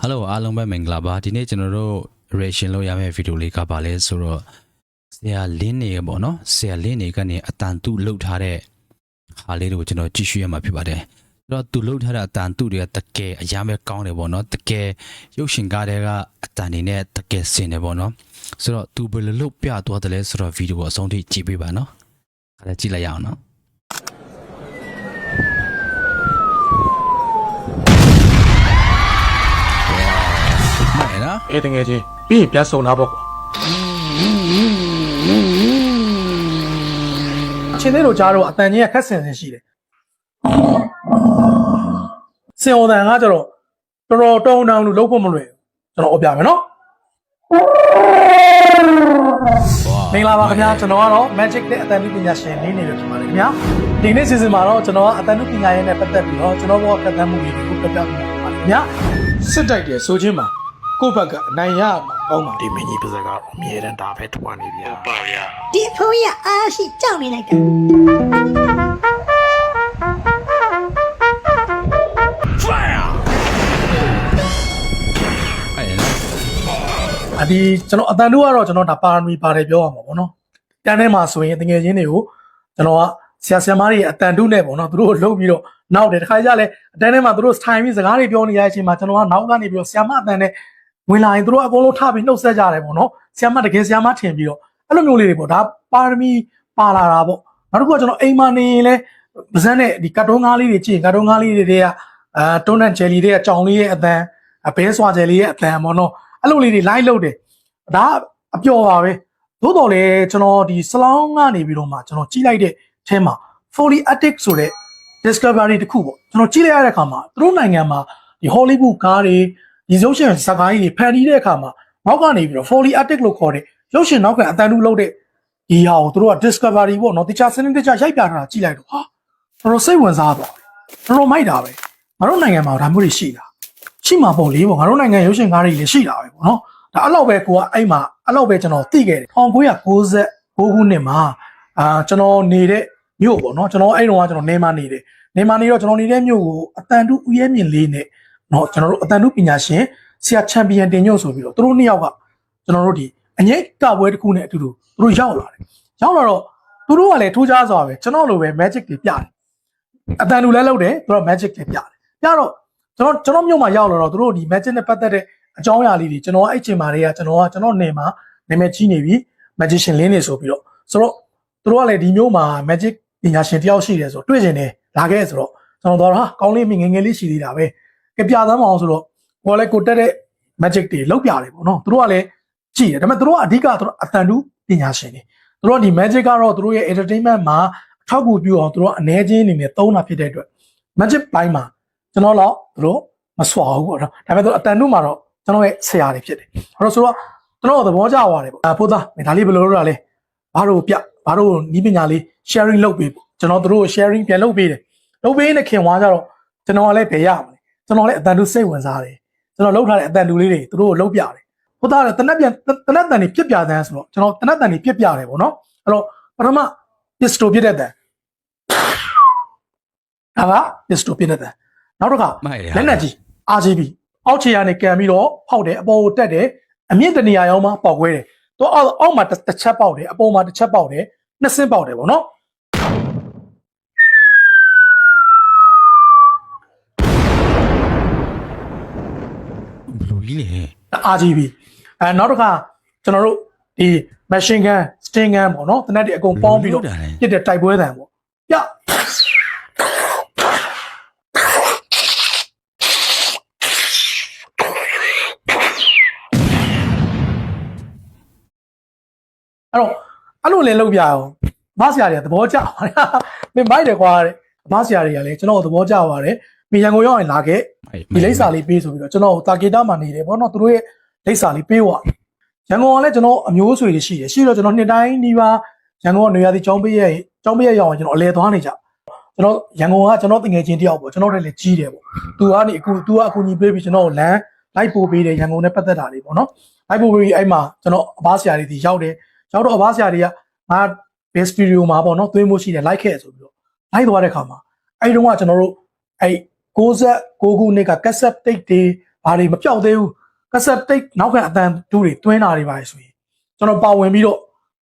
ဟယ်လိုအားလုံးပဲမင်္ဂလာပါဒီနေ့ကျွန်တော်တို့ reaction လုပ်ရမယ့်ဗီဒီယိုလေးကပါလဲဆိုတော့ဆရာလင်းနေပေါ့နော်ဆရာလင်းနေကနေအတန်တုလှုပ်ထားတဲ့ဟာလေးတွေကိုကျွန်တော်ကြည့်ရှုရမှာဖြစ်ပါတယ်အဲ့တော့သူလှုပ်ထားတဲ့အတန်တုတွေကတကယ်အများပဲကောင်းတယ်ပေါ့နော်တကယ်ရုပ်ရှင်ကားတွေကအတန်တွေနဲ့တကယ်ဆင်တယ်ပေါ့နော်ဆိုတော့သူဘယ်လိုလှုပ်ပြသွားတယ်လဲဆိုတော့ဗီဒီယိုကိုအဆုံးထိကြည့်ပေးပါနော်အဲ့ဒါကြည့်လိုက်ရအောင်နော် မှန်နော်အေးတငယ်ချင်းပြီးရင်ပြန်ဆုံတာပေါ့ကွာအချင်းလေးတို့ကြားတော့အတန်ကြီးကခက်ဆင်ဆင်ရှိတယ်စင်အော်တန်ကကျတော့တော်တော်တောင်းတောင်းလို့လုံးဖို့မလွယ်ဘူးကျွန်တော်အပြမယ်နော်မင်္ဂလာပါခင်ဗျာကျွန်တော်ကတော့ Magic နဲ့အတန်လူပညာရှင်နေနေလို့ဖြစ်ပါတယ်ခင်ဗျာဒီနေ့စီစဉ်မှာတော့ကျွန်တော်ကအတန်လူပညာရေးနဲ့ပတ်သက်ပြီးတော့ကျွန်တော်ဘောကတ်တမ်းမှုတွေကိုပြပြပေးပါမယ်ခင်ဗျာစစ်တိုက်တယ်ဆိုချင်းမှာ ကိုယ့်ဘက်ကအနိုင်ရမှာကောင်းပါဒီမင်းကြီးပါစကားတော့အမြဲတမ်းဒါပဲထွားနေဗျာပါဗျာဒီအဖိုးရအားရှိကြောက်နေလိုက်တာအဲ့နော်အဒီကျွန်တော်အတန်တို့ကတော့ကျွန်တော်ဒါပါရမီပါတယ်ပြောရမှာပေါ့နော်တန်းထဲမှာဆိုရင်တကယ်ချင်းတွေကိုကျွန်တော်ကဆရာဆရာမတွေရဲ့အတန်တို့နဲ့ပေါ့နော်သူတို့ကိုလှုပ်ပြီးတော့နောက်တယ်တခါကြလဲအတန်းထဲမှာသူတို့ထိုင်ပြီးစကားတွေပြောနေရတဲ့အချိန်မှာကျွန်တော်ကနောက်ကနေပြီးတော့ဆရာမအတန်နဲ့ ဝင်လာရင်သူတို့အကုန်လုံးထပြီးနှုတ်ဆက်ကြတယ်ပေါ့နော်ဆရာမတကယ်ဆရာမထင်ပြီးတော့အဲ့လိုမျိုးလေးတွေပေါ့ဒါပါရမီပါလာတာပေါ့နောက်တစ်ခုကကျွန်တော်အိမ်မှာနေရင်လဲပါဇက်နဲ့ဒီကတ်တုန်းကားလေးတွေကြည့်ရင်ကတ်တုန်းကားလေးတွေကအာတွန်းနန်ဂျယ်လီတွေကကြောင်လေးရဲ့အတန်အဘဲဆွာဂျယ်လီရဲ့အတန်ပေါ့နော်အဲ့လိုလေးတွေ live လုပ်တယ်ဒါအပျော်ပါပဲသို့တော်လည်းကျွန်တော်ဒီစလောင်းကနေပြီးတော့မှကျွန်တော်ကြည့်လိုက်တဲ့အဲမှာ Foley Attic ဆိုတဲ့ discovery တစ်ခုပေါ့ကျွန်တော်ကြည့်လိုက်ရတဲ့အခါမှာသူတို့နိုင်ငံမှာဒီ Hollywood ကားတွေဒီ ရုပ်ရှင်ဇာတ်ကားကြီးတွေဖန်တီးတဲ့အခါမှာနောက်ကနေပြီးတော့ Foley Attic လို့ခေါ်တဲ့ရုပ်ရှင်နောက်ကအတန်တူလုပ်တဲ့ဒီဟာကိုသူတို့က discovery ပေါ့နော်တခြားစနစ်တကျရိုက်ပြထားတာကြည့်လိုက်တော့ဟာတော်တော်စိတ်ဝင်စားသွားတယ်တော်တော်မိုက်တာပဲငါတို့နိုင်ငံမှာဒါမျိုးတွေရှိတာရှိမှာပေါ့လေပေါ့ငါတို့နိုင်ငံရုပ်ရှင်ကားတွေလည်းရှိတာပဲပေါ့နော်ဒါအဲ့လောက်ပဲကိုကအဲ့မှာအဲ့လောက်ပဲကျွန်တော်သိခဲ့တယ်1996ခုနှစ်မှာအာကျွန်တော်နေတဲ့မြို့ပေါ့နော်ကျွန်တော်အဲ့တုန်းကကျွန်တော်နေမှာနေတယ်နေမှာနေတော့ကျွန်တော်နေတဲ့မြို့ကိုအတန်တူဥရဲမြင့်လေးနဲ့ เนาะကျွန်တော်တို့အတန်တူပညာရှင်ဆရာချန်ပီယံတင်ညွတ်ဆိုပြီးတော့သူတို့နှစ်ယောက်ကကျွန်တော်တို့ဒီအငိတ်ကပွဲတစ်ခုနဲ့အတူတူသူတို့ရောက်လာတယ်ရောက်လာတော့သူတို့ကလည်းထိုးကြစွာပဲကျွန်တော်လိုပဲ magic တွေပြတယ်အတန်တူလည်းလုပ်တယ်သူတို့ magic တွေပြတယ်ပြတော့ကျွန်တော်ကျွန်တော်မြို့မှာရောက်လာတော့သူတို့ဒီ magic နဲ့ပတ်သက်တဲ့ အကြောင်းအရာလေးတွေကျွန်တော်အဲ့ချိန်မှာတွေကကျွန်တော်ကကျွန်တော်နေမှာနာမည်ကြီးနေပြီ magician လင်းနေဆိုပြီးတော့ဆိုတော့သူတို့ကလည်းဒီမျိုးမှာ magic ပညာရှင်တယောက်ရှိတယ်ဆိုတော့တွေ့ကျင်တယ်လာခဲ့ဆိုတော့ကျွန်တော်တော့ဟာကောင်းလေးမငယ်ငယ်လေးရှိသေးတာပဲ ကြပြသမ်းမအောင်ဆိုတော့ကိုယ်လည်းကိုတက်တဲ့ magic တွေလောက်ပြတယ်ပေါ့နော်သူတို့ကလည်းကြည့်တယ်ဒါပေမဲ့သူတို့ကအဓိကသူတို့အတန်တူပညာရှင်တွေသူတို့ကဒီ magic ကတော့သူတို့ရဲ့ entertainment မှာအထောက်အကူပြုအောင်သူတို့အနေချင်းအနေနဲ့သုံးတာဖြစ်တဲ့အတွက် magic ဘိုင်းမှာကျွန်တော်တော့သူတို့မစွာဘူးပေါ့နော်ဒါပေမဲ့သူအတန်တူမှာတော့ကျွန်တော်ရဲ့ဆရာတွေဖြစ်တယ်အဲ့တော့ဆိုတော့ကျွန်တော်သဘောကျသွားတယ်ပေါ့အဖိုးသားမင်းဒါလေးဘယ်လိုလုပ်ရလဲဘာလို့ပြဘာလို့နီးပညာလေး sharing လုပ်ပေးပေါ့ကျွန်တော်တို့ sharing ပြန်လုပ်ပေးတယ်လုပ်ပေးနေခင်ဝါကြတော့ကျွန်တော်ကလည်းဘယ်ရမလဲ ကျွန်တော်လည်းအတန်တူစိတ်ဝင်စားတယ်ကျွန်တော်လုပ်ထားတဲ့အတန်တူလေးတွေသူတို့ကိုလုပ်ပြတယ်ဖိုးသားကတနက်ပြန်တနက်တန်တွေပြစ်ပြတဲ့ဆိုတော့ကျွန်တော်တနက်တန်တွေပြစ်ပြတယ်ပေါ့နော်အဲ့တော့ပထမ pistol ပြစ်တဲ့တန်ဒါက pistol ပြစ်တဲ့တန်နောက်တစ်ခါမိုက်တယ်လက်နက်ကြီး RGB အောက်ခြေကနေကန်ပြီးတော့ဖောက်တယ်အပေါ်ကိုတက်တယ်အမြင့်တနေရာရောက်မှပေါက်ခွဲတယ်တော့အောက်အောက်မှာတစ်တစ်ချက်ပေါက်တယ်အပေါ်မှာတစ်ချက်ပေါက်တယ်နှစ်ဆင်းပေါက်တယ်ပေါ့နော် ဘလူးကြီးလေ RGB အဲနောက်တစ်ခါကျွန်တော်တို့ဒီ machine gun sting gun ပေါ့နော်တနက်တွေအကုန်ပေါင်းပြီးတော့တာလေပြစ်တဲ့တိုက်ပွဲတံပေါ့ပြအဲ့တော့အဲ့လိုလည်းလုပ်ပြအောင်မဆရာတွေကသဘောကျပါတယ်မင်းမိုက်တယ်ကွာတဲ့မဆရာတွေကလည်းကျွန်တော်သဘောကျပါတယ် မိရန်ကုန်ရောက်ရင်လာခဲ့ဒီလိပ်စာလေးပေးဆိုပြီးတော့ကျွန်တော်တာဂီတာမှာနေတယ်ပေါ့နော်သူတို့ရဲ့လိပ်စာလေးပေးသွားရန်ကုန်ကလည်းကျွန်တော်အမျိုးအဆွေတွေရှိတယ်ရှိတော့ကျွန်တော်နှစ်တိုင်းဒီပါရန်ကုန်ကနေရာဒီကျောင်းပေးရဲ့ကျောင်းပေးရဲ့ရောက်ရင်ကျွန်တော်အလဲသွားနေကြကျွန်တော်ရန်ကုန်ကကျွန်တော်တငယ်ချင်းတယောက်ပေါ့ကျွန်တော်တို့လည်းကြီးတယ်ပေါ့သူကနေအခုသူကအကူညီပေးပြီးကျွန်တော်ကိုလမ်းလိုက်ပို့ပေးတယ်ရန်ကုန်နဲ့ပတ်သက်တာလေးပေါ့နော်လိုက်ပို့ပေးပြီးအဲ့မှာကျွန်တော်အဘဆရာတွေဒီရောက်တယ်ရောက်တော့အဘဆရာတွေကငါ base studio မှာပေါ့နော်သွင်းမှုရှိတယ်လိုက်ခဲ့ဆိုပြီးတော့လိုက်သွားတဲ့ခါမှာအဲ့ဒီတော့ကကျွန်တော်တို့အဲ့ 69ခုနှစ်က cassette tape တွေဘာတွေမပြောက်သေးဘူးကက်ဆက်တိတ်နောက်ခံအတန်တူးတွေတွင်းတာတွေပါဆိုရင်ကျွန်တော်ပါဝင်ပြီးတော့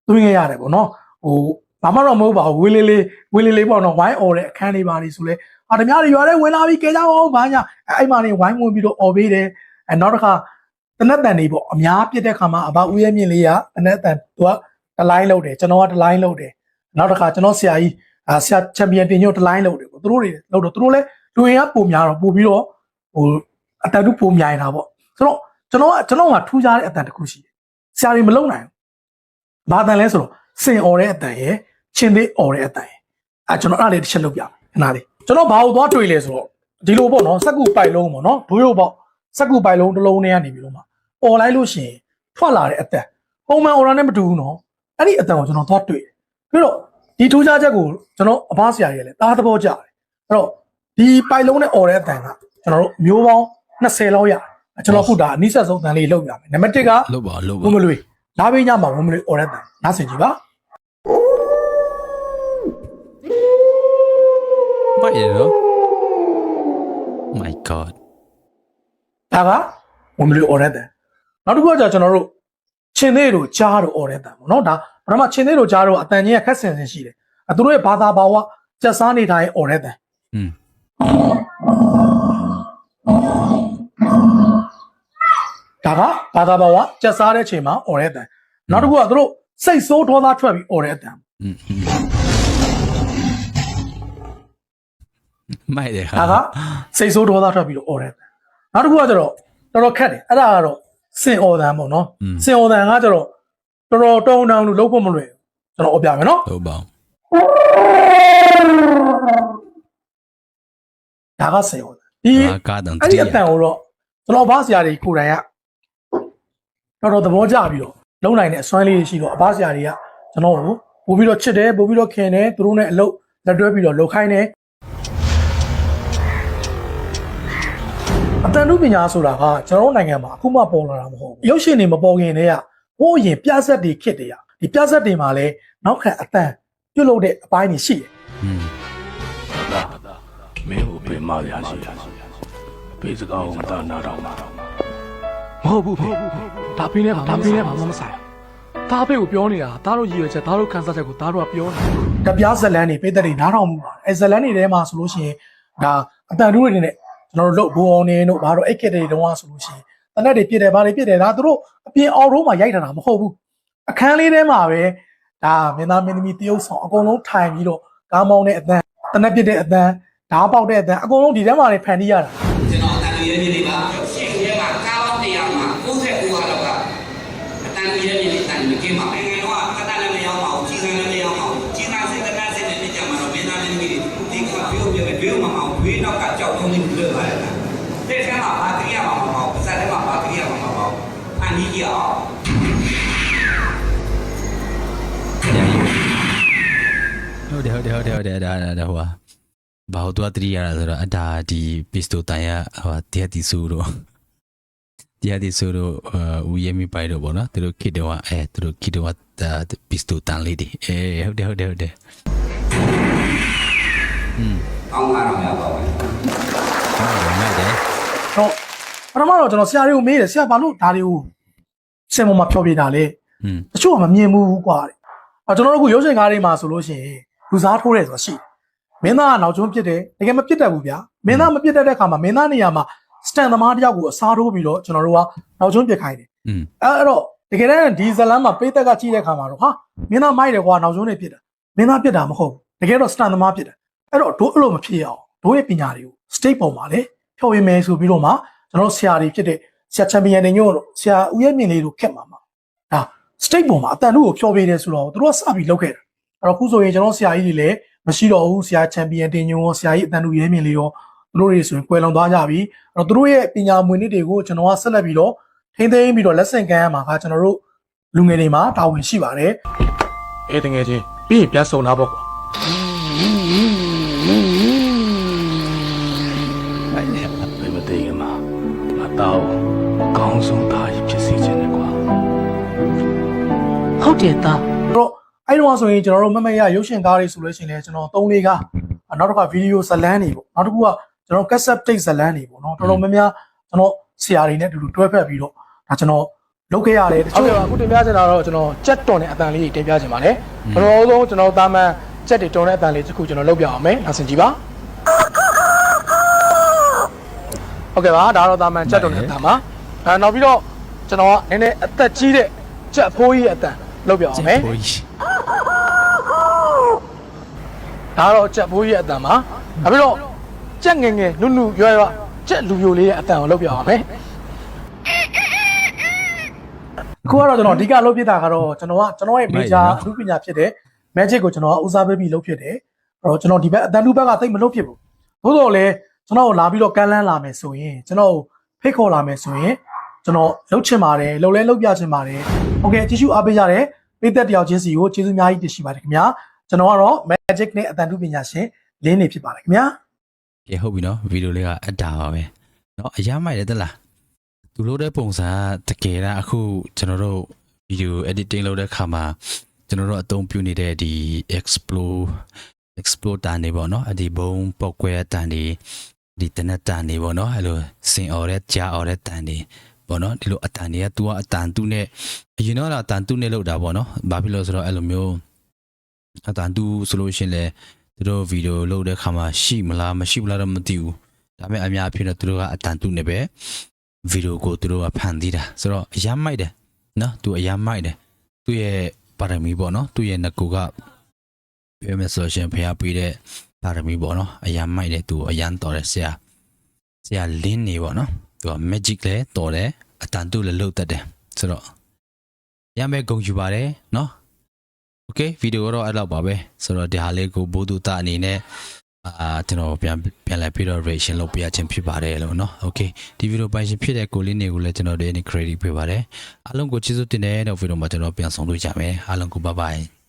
တွင်းခဲ့ရတယ်ပေါ့နော်ဟိုဘာမှတော့မဟုတ်ပါဘူးဝေးလေးလေးဝေးလေးလေးပေါ့နော်ဝိုင်းអော်တဲ့အခန်းလေးပါတွေဆိုလဲအာဓမြတွေရွာထဲဝင်လာပြီးကဲကြအောင်ဘာညာအဲ့မှာနေဝိုင်းဝင်ပြီးတော့អော်ပေးတယ်အဲနောက်တစ်ခါတနက်တန်တွေပေါ့အများပြစ်တဲ့ခါမှာအဘဦးရဲ့မြင့်လေးကတနက်တန်သူကတလိုင်းလောက်တယ်ကျွန်တော်ကတလိုင်းလောက်တယ်နောက်တစ်ခါကျွန်တော်ဆရာကြီးအာဆရာချန်ပီယံတင်ညို့တလိုင်းလောက်တယ်ပေါ့သူတို့တွေလောက်တော့သူတို့လဲ လူရင်ကပုံများတော့ပို့ပြီးတော့ဟိုအတန်တူပုံများနေတာပေါ့ဆိုတော့ကျွန်တော်ကကျွန်တော်ကထူးခြားတဲ့အတန်တစ်ခုရှိတယ်ဆရာတွေမလုံနိုင်ဘူးဘာတန်လဲဆိုတော့စင်អော်တဲ့အတန်ရယ်ချင်းသေးអော်တဲ့အတန်ရယ်အဲကျွန်တော်အဲ့ဒါလေးတစ်ချက်လုပ်ပြမယ်ခဏလေးကျွန်တော်ဘာလို့သွားတွေ့လဲဆိုတော့ဒီလိုပေါ့နော်စက်ကူပိုက်လုံးပေါ့နော်ဒိုးရုပ်ပေါ့စက်ကူပိုက်လုံးတစ်လုံးနဲ့ကနေပြီးတော့မှអော်လိုက်လို့ရှိရင်ထွက်လာတဲ့အတန်ပုံမှန်អော်တာနဲ့မတူဘူးနော်အဲ့ဒီအတန်ကိုကျွန်တော်သွားတွေ့တယ်ပြီးတော့ဒီထူးခြားချက်ကိုကျွန်တော်အဘဆရာကြီးလည်းတားသဘောကျတယ်အဲ့တော့ ဒီပိုက်လုံးနဲ့អော်တဲ့အတန်ကကျွန်တော်တို့မျိုးပေါင်း20လောက်ရတယ်ကျွန်တော်ခုဒါအနည်းဆက်ဆုံးအတန်လေးလုပ်ပြမယ်နံပါတ်1က လို့ပါလို့ပါ ဝမလွေလာပေးညမှာဝမလွေអော်တဲ့တန်နားဆင်ကြည့်ပါ မိုက်ရတော့ my god ဒါကဝမလွေអော်တဲ့တန်နောက်တစ်ခုကじゃကျွန်တော်တို့ချင်းသေးတို့ကြားတို့អော်တဲ့တန်ပေါ့နော်ဒါပထမချင်းသေးတို့ကြားတို့အတန်ကြီးကခက်ဆင်ဆင်ရှိတယ်အသူတို့ရဲ့ဘာသာဘာဝစက်စားနေတိုင်းអော်တဲ့တန် อืม ဒါကဘာသာဘာဝကြက်စားတဲ့ချိန်မှာអော်တဲ့အတန်နောက်တစ်ခုကသူတို့စိတ်ဆိုးဒေါသထွက်ပြီးអော်တဲ့အတန်မိုက်တယ်ဟာဒါကစိတ်ဆိုးဒေါသထွက်ပြီးတော့អော်တဲ့အတန်နောက်တစ်ခုကကျတော့တော်တော်ခက်တယ်အဲ့ဒါကတော့စင်អော်တန်ပေါ့နော်စင်អော်တန်ကကျတော့တော်တော်တုံတောင်လို့လုံးဖို့မလွယ်ကျွန်တော်អော်ပြမယ်နော်ဟုတ်ပါဘူး ဒါကစင်អော်တန်ဒီ ဘာကားတန် အဲ့ဒီအတန်ကိုတော့ကျွန်တော်အဘဆရာတွေကိုယ်တိုင်ကတော်တော်သဘောကျပြီးတော့လုံနိုင်တဲ့အစွမ်းလေးတွေရှိတော့အဘဆရာတွေကကျွန်တော်ကိုပို့ပြီးတော့ချစ်တယ်ပို့ပြီးတော့ခင်တယ်သူတို့နဲ့အလုပ်လက်တွဲပြီးတော့လှုပ်ခိုင်းတယ်အတန်တုပညာဆိုတာကကျွန်တော်တို့နိုင်ငံမှာအခုမှပေါ်လာတာမဟုတ်ဘူးရုပ်ရှင်တွေမပေါ်ခင်တည်းကဟိုးအရင်ပြဆက်တွေခစ်တယ်ရဒီပြဆက်တွေမှာလည်းနောက်ခံအတန်ပြုတ်လို့တဲ့အပိုင်းတွေရှိတယ် อืม ဒါမင်း ကိုပြင်မရရှိတာပေးစကားကိုမတနာတော့မှာမဟုတ်ဘူးဖေဒါပင်းနဲ့ဒါပင်းနဲ့ဘာမှမဆိုင်ဒါဖေကိုပြောနေတာဒါတို့ရည်ရွယ်ချက်ဒါတို့ခန်းစားချက်ကိုဒါတို့ကပြောနေတာတပြားဇလန်းနေပိသက်တွေနားထောင်မှုပါတယ်အဲဇလန်းတွေထဲမှာဆိုလို့ရှိရင်ဒါအတန်တူတွေနဲ့ကျွန်တော်တို့လုတ်ဘောအောင်နေတို့ဘာလို့အိတ်ကက်တွေတုံးอ่ะဆိုလို့ရှိရင်တနက်တွေပြစ်တယ်ဘာတွေပြစ်တယ်ဒါတို့အပြင်အော်ရိုးမှာရိုက်တာမဟုတ်ဘူးအခန်းလေးထဲမှာပဲဒါမင်းသားမင်းသမီးတရုပ်ဆောင်အကုန်လုံးထိုင်ပြီးတော့ကားမောင်းတဲ့အတန်တနက်ပြစ်တဲ့အတန် ဓားပေါက်တဲ့အတန်အကုန်လုံးဒီထဲမှာနေဖန်တီးရတာကျွန်တော်အတန်လူရဲမြင့်လေးပါရှင်ရဲမှာကားပေါင်းတရားမှာ69ဟာလောက်ကအတန်လူရဲမြင့်လေးတန်လူကင်းပါနိုင်ငံတော်ကအတန်လည်းမရောက်ပါဘူးကြီးစံလည်းမရောက်ပါဘူးကြီးစံစိတ်ကတည်းကစိတ်နဲ့ပြကြမှာတော့မင်းသားမင်းသမီးတွေဒီကပြေုပ်ပြမယ်ပြေုပ်မှာမအောင်ဘေးနောက်ကကြောက်ထုံးနေလို့ပါလေတဲ့ထဲမှာဘာကိရိယာမှာမပေါ့ပါစတဲ့မှာဘာကိရိယာမှာမပေါ့အန်ဒီကြီးအောင်ဟုတ်တယ်ဟုတ်တယ်ဟုတ်တယ်ဟုတ်တယ်ဒါဒါဒါဟိုဟာ ဘာလို့သွားတတိရတာဆိုတော့အဒါဒီပစ္စတိုတန်ရဟိုတရားတီဆူတော့တရားတီဆူတော့ဦးရမီပိုင်တော့ဗောနော်သူတို့ခိတော့အဲသူတို့ခိတော့ဒါပစ္စတိုတန်လေးဒီအဲဟုတ်တယ်ဟုတ်တယ်ဟုတ်တယ်อืม ကောင်းလာတော့မရပါဘူး ဟုတ်တယ်မိုက်တယ် တော့ပထမတော့ကျွန်တော်ဆရာတွေကိုမေးတယ်ဆရာဘာလို့ဒါတွေကိုစင်ပေါ်မှာဖြောပြတာလဲ อืม တချို့ကမမြင်ဘူးကွာတဲ့အဲကျွန်တော်တို့အခုရုပ်ရှင်ကားတွေမှာဆိုလို့ရှိရင်လူစားထိုးတယ်ဆိုတာရှိတယ် မင်းသားကနောက်ကျွန်းပြစ်တယ်တကယ်မပြစ်တတ်ဘူးဗျာမင်းသားမပြစ်တတ်တဲ့အခါမှာမင်းသားနေရာမှာစတန်သမားတယောက်ကိုအစားထိုးပြီးတော့ကျွန်တော်တို့ကနောက်ကျွန်းပြစ်ခိုင်းတယ်อืมအဲအဲ့တော့တကယ်တမ်းဒီဇလန်မှာပိတ်သက်ကကြည့်တဲ့အခါမှာတော့ဟာမင်းသားမိုက်တယ်ကွာနောက်ကျွန်းနေပြစ်တာမင်းသားပြစ်တာမဟုတ်ဘူးတကယ်တော့စတန်သမားပြစ်တာအဲ့တော့တို့အဲ့လိုမဖြစ်ရအောင်တို့ရဲ့ပညာတွေကို state ပေါ်မှာလေဖြော်ရမယ်ဆိုပြီးတော့မှကျွန်တော်တို့ဆရာတွေဖြစ်တဲ့ဆရာချန်ပီယံတွေညို့တို့ဆရာဦးရဲမြင့်လေးတို့ခက်မှာမှာဒါ state ပေါ်မှာအတန်တို့ကိုဖြော်ပေးတယ်ဆိုတော့တို့ကစပြီးလုပ်ခဲ့တာအဲ့တော့ခုဆိုရင်ကျွန်တော်ဆရာကြီးတွေလည်း မရှိတော့ဘူးဆရာချန်ပီယံတင်ညို့ရောဆရာကြီးအတန်တို့ရဲမြင့်လေးရောတို့တွေဆိုရင်ကွယ်လွန်သွားကြပြီအဲ့တော့တို့ရဲ့ပညာမွေနစ်တွေကိုကျွန်တော်ကဆက်လက်ပြီးတော့ထိမ့်သိမ်းပြီးတော့လက်ဆင့်ကမ်းရမှာကကျွန်တော်တို့လူငယ်တွေမှာတာဝန်ရှိပါတယ်အေးတကယ်ချင်းပြီးရင်ပြန်ဆုံတာပေါ့ကွာမိုက်တယ်ဘယ်မသိခင်မှာငါတော့ကောင်းဆုံးသားကြီးဖြစ်စေခြင်းနဲ့ကွာဟုတ်တယ်သားတော့ အဲ့တော့ဆိုရင်ကျွန်တော်တို့မမရရုပ်ရှင်ကားတွေဆိုလို့ရှိရင်လည်းကျွန်တော်၃လေးကားနောက်တစ်ခါဗီဒီယိုဇလန်းတွေပေါ့နောက်တစ်ခုကကျွန်တော် cassette tape ဇလန်းတွေပေါ့နော်တော်တော်များများကျွန်တော်ဆရာတွေနဲ့အတူတူတွဲဖက်ပြီးတော့ဒါကျွန်တော်လုပ်ခဲ့ရတယ်တချို့အခုတင်ပြချင်တာတော့ကျွန်တော်ကြက်တွန်တဲ့အတန်လေးတင်ပြချင်ပါတယ်ပထမဆုံးကျွန်တော်တာမန်ကြက်တွေတွန်တဲ့အတန်လေးတစ်ခုကျွန်တော်လုပ်ပြအောင်မယ်နောက်ဆင်ကြည့်ပါဟုတ်ကဲ့ပါဒါတော့တာမန်ကြက်တွန်တဲ့အတန်ပါအဲနောက်ပြီးတော့ကျွန်တော်ကနည်းနည်းအသက်ကြီးတဲ့ကြက်ဖိုးကြီးအတန်လုပ်ပြအောင်မယ် ဘိုးကြီး ဒါတော့ကြက်ဘိုးရဲ့အတန်ပါ။နောက်ပြီးတော့ကြက်ငယ်ငယ်နုနုရွရွကြက်လူပြိုလေးရဲ့အတန်ကိုလုပ်ပြပါမယ်။အခုကတော့ကျွန်တော်အဓိကလုပ်ပြတာကတော့ကျွန်တော်ကကျွန်တော်ရဲ့ major အမှုပညာဖြစ်တဲ့ magic ကိုကျွန်တော်ကဦးစားပေးပြီးလုပ်ဖြစ်တယ်။အဲ့တော့ကျွန်တော်ဒီဘက်အတန်တူဘက်ကသိမလုပ်ဖြစ်ဘူး။သို့တော်လည်းကျွန်တော်လာပြီးတော့ကမ်းလန်းလာမယ်ဆိုရင်ကျွန်တော်ဖိတ်ခေါ်လာမယ်ဆိုရင်ကျွန်တော်လှုပ်ချင်ပါတယ်လှုပ်လဲလှုပ်ပြချင်ပါတယ်။ Okay ကြည့်ရှုအားပေးကြတဲ့ပိတ်သက်တယောက်ချင်းစီကိုကျေးဇူးအများကြီးတင်ရှိပါတယ်ခင်ဗျာ။ ကျွန်တော်ကတော့ magic နဲ့အတန်တူပညာရှင်လင်းနေဖြစ်ပါတယ်ခင်ဗျာကဲဟုတ်ပြီနော်ဗီဒီယိုလေးကအတားပါပဲနော်အရမ်းမိုက်တယ်တလားသူလုပ်တဲ့ပုံစံကတကယ်တော့အခုကျွန်တော်တို့ဗီဒီယို editing လုပ်တဲ့ခါမှာကျွန်တော်တို့အသုံးပြုနေတဲ့ဒီ explore explore တန်နေပေါ့နော်အဲဒီဘုံပောက်ကွဲတန်နေဒီတနက်တန်နေပေါ့နော်အဲလိုစင်အော်တဲ့ကြာအော်တဲ့တန်နေပေါ့နော်ဒီလိုအတန်တွေက तू ကအတန်သူ့နဲ့အရင်တော့အတန်သူ့နဲ့လောက်တာပေါ့နော်ဘာဖြစ်လို့ဆိုတော့အဲ့လိုမျိုး အတန်သူဆိုလို့ရှရင်လေသူတို့ဗီဒီယိုလုပ်တဲ့ခါမှာရှိမလားမရှိဘူးလားတော့မသိဘူးဒါပေမဲ့အများအပြည့်တော့သူတို့ကအတန်သူနဲ့ပဲဗီဒီယိုကိုသူတို့ကဖန်တီးတာဆိုတော့အရမ်းမိုက်တယ်နော်သူအရမ်းမိုက်တယ်သူ့ရဲ့ပါရမီပေါ့နော်သူ့ရဲ့ငကူကပြောမယ်ဆိုရှင်ဖျားပေးတဲ့ပါရမီပေါ့နော်အရန်မိုက်တယ်သူအရန်တော်တယ်ဆရာဆရာလင်းနေပေါ့နော်သူက magic လဲတော်တယ်အတန်တူလည်းလှုပ်တတ်တယ်ဆိုတော့ရမ်းပဲဂုဏ်ယူပါတယ်နော် okay ဗီဒီယိုတော့အဲ့လောက်ပါပဲဆိုတော့ဒီဟာလေးကိုဘိုးသူတအနေနဲ့အာကျွန်တော်ပြန်ပြန်လဲပြီးတော့ reaction လုပ်ပြရခြင်းဖြစ်ပါတယ်လို့နော် okay ဒီဗီဒီယိုပိုင်ရှင်ဖြစ်တဲ့ကိုလေးနေကိုလည်းကျွန်တော်တို့အနေနဲ့ credit ပေးပါတယ်အားလုံးကိုကျေးဇူးတင်တဲ့နောက်ဗီဒီယိုမှာကျွန်တော်ပြန်ဆောင်တွေ့ကြမယ်အားလုံးကို bye bye